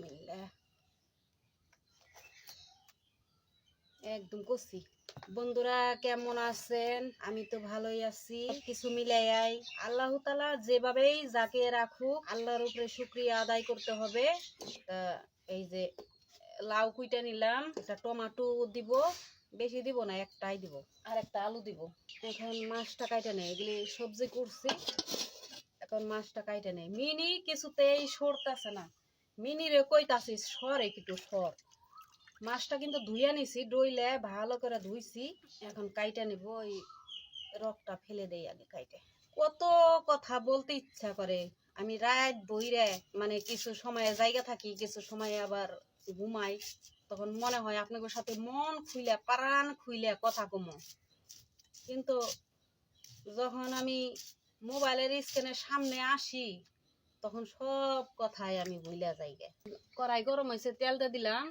বিসমিল্লাহ একদম কষি বন্ধুরা, কেমন আছেন? আমি তো ভালোই আছি। কিছু মিলাই আল্লাহ তালা যেভাবেই যাকে রাখুক, আল্লাহর উপরে শুক্রিয়া আদায় করতে হবে। এই যে লাউ কুইটা নিলাম, একটা টমাটো দিব, বেশি দিব না, একটাই দিব, আর একটা আলু দিব। এখন মাছটা কাইটা নেই, এগুলি সবজি করছি, এখন মাছটা কাইটা নেই। মিনি কিছুতেই সরতেছে না। মিনি রে কইতাছি সরে কিন্তু সর। মাছটা কিন্তু ধুইয়া নিছি ডইলে ভালো করে ধুইছি। এখন কাইটা নিব, ওই রকটা ফেলে দেই আগে কাইটে। কত কথা বলতে ইচ্ছা করে। আমি রাত বইরে মানে কিছু সময় জায়গা থাকি, কিছু সময় আবার ঘুমাই, তখন মনে হয় আপনাদের সাথে মন খুইলে, প্রাণ খুইলে কথা কমো। কিন্তু যখন আমি মোবাইলের স্ক্রিনের সামনে আসি তখন সব কথাই আমি ভুলে যাই গে। কড়াই গরম হয়েছে তেলটা দিলাম।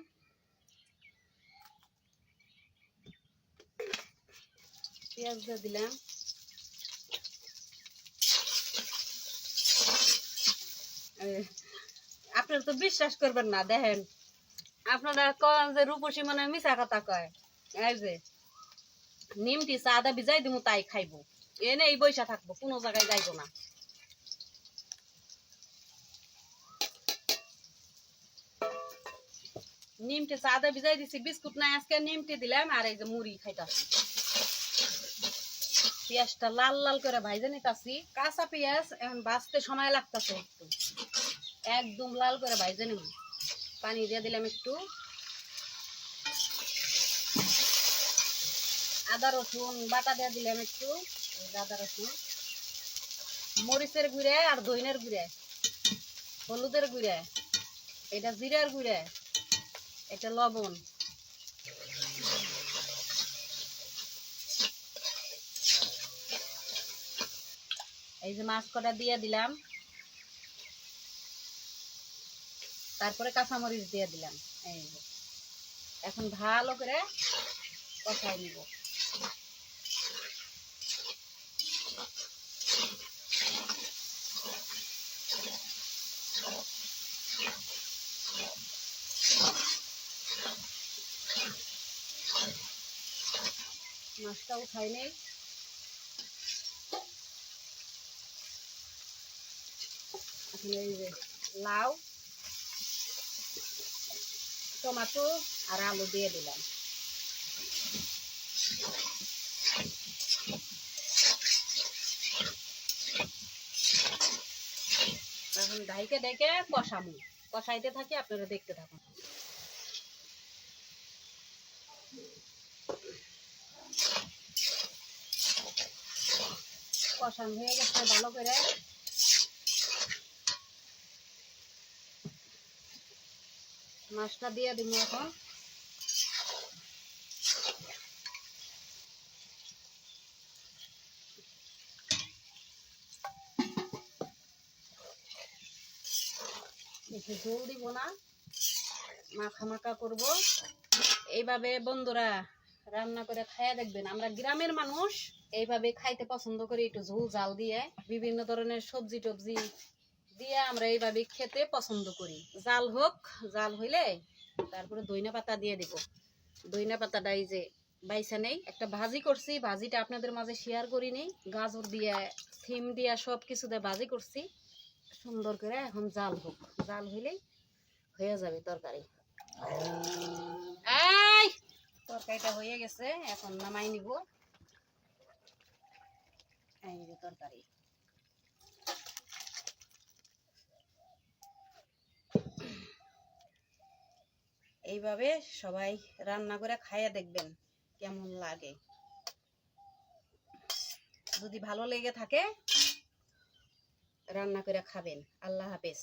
পেঁয়াজটা দিলাম। আপনারা তো বিশ্বাস করবেন না, দেখেন। আপনারা কন যে রূপসী মানে মিশা কথা কয়। এই যে, নিমটি চাদা ভিজাই দিমু, তাই খাইবো। এনে এই বৈশা থাকব, কোনো জায়গায় যাইবো না। নিমটি চাদা ভিজাই দিছি, বিস্কুট নাই, আজকে নিমটি দিলাম, আর এই যে মুড়ি খাইতাছি। পেঁয়াজটা লাল লাল করে ভাইজে নিতাছি। কাঁচা পেঁয়াজ, এখন বাঁচতে সময় লাগতেছে একটু। একদম লাল করে ভাইজে নিব। পানি দিয়ে দিলাম একটু। আদা রসুন বাটা দিয়ে দিলাম একটু। আদা রসুন। মরিচের গুঁড়ে আর দইনের গুঁড়ে। হলুদের গুঁড়ে। এটা জিরার গুঁড়ে। এটা লবণ। এই যে মাছ কটা দিয়ে দিলাম। তারপরে কাঁচামরিচ দিয়ে দিলাম। এই এখন ভালো করে কষাই নিব। মাছটা উঠাই নেই। এই যে লাউ, টমাটো আর আলু দিয়ে দিলাম। এখন ডাইকে ডেকে কষামু কষাইতে থাকি আপনারা দেখতে থাকুন। কষান হয়ে গেছে ভালো করে। মাছটা দিয়ে দিব এখন। বেশি ঝোল দিব না মাখা মাখা করব। এইভাবে বন্ধুরা রান্না করে খাইয়া দেখবেন, আমরা গ্রামের মানুষ এইভাবে খাইতে পছন্দ করি, একটু ঝোল জাল দিয়ে, বিভিন্ন ধরনের সবজি টবজি দিয়ে আমরা এইভাবে খেতে পছন্দ করি। জাল হোক জাল হইলে তারপরে দইনা পাতা দিয়ে দিব। দইনা পাতাটা এই যে বাইসা নেই, একটা ভাজি করছি, ভাজিটা আপনাদের মাঝে শেয়ার করি নেই। গাজর দিয়ে, সিম দিয়া সব কিছু দিয়ে ভাজি করছি। সুন্দর করে এখন জাল হোক জাল হইলেই হয়ে যাবে তরকারি। এই! তরকারিটা হয়ে গেছে, এখন নামাই নিব। এই যে তরকারি। এইভাবে সবাই রান্না করে খাইয়ে দেখবেন কেমন লাগে। যদি ভালো লেগে থাকে, রান্না করে খাবেন। আল্লাহ হাফেজ।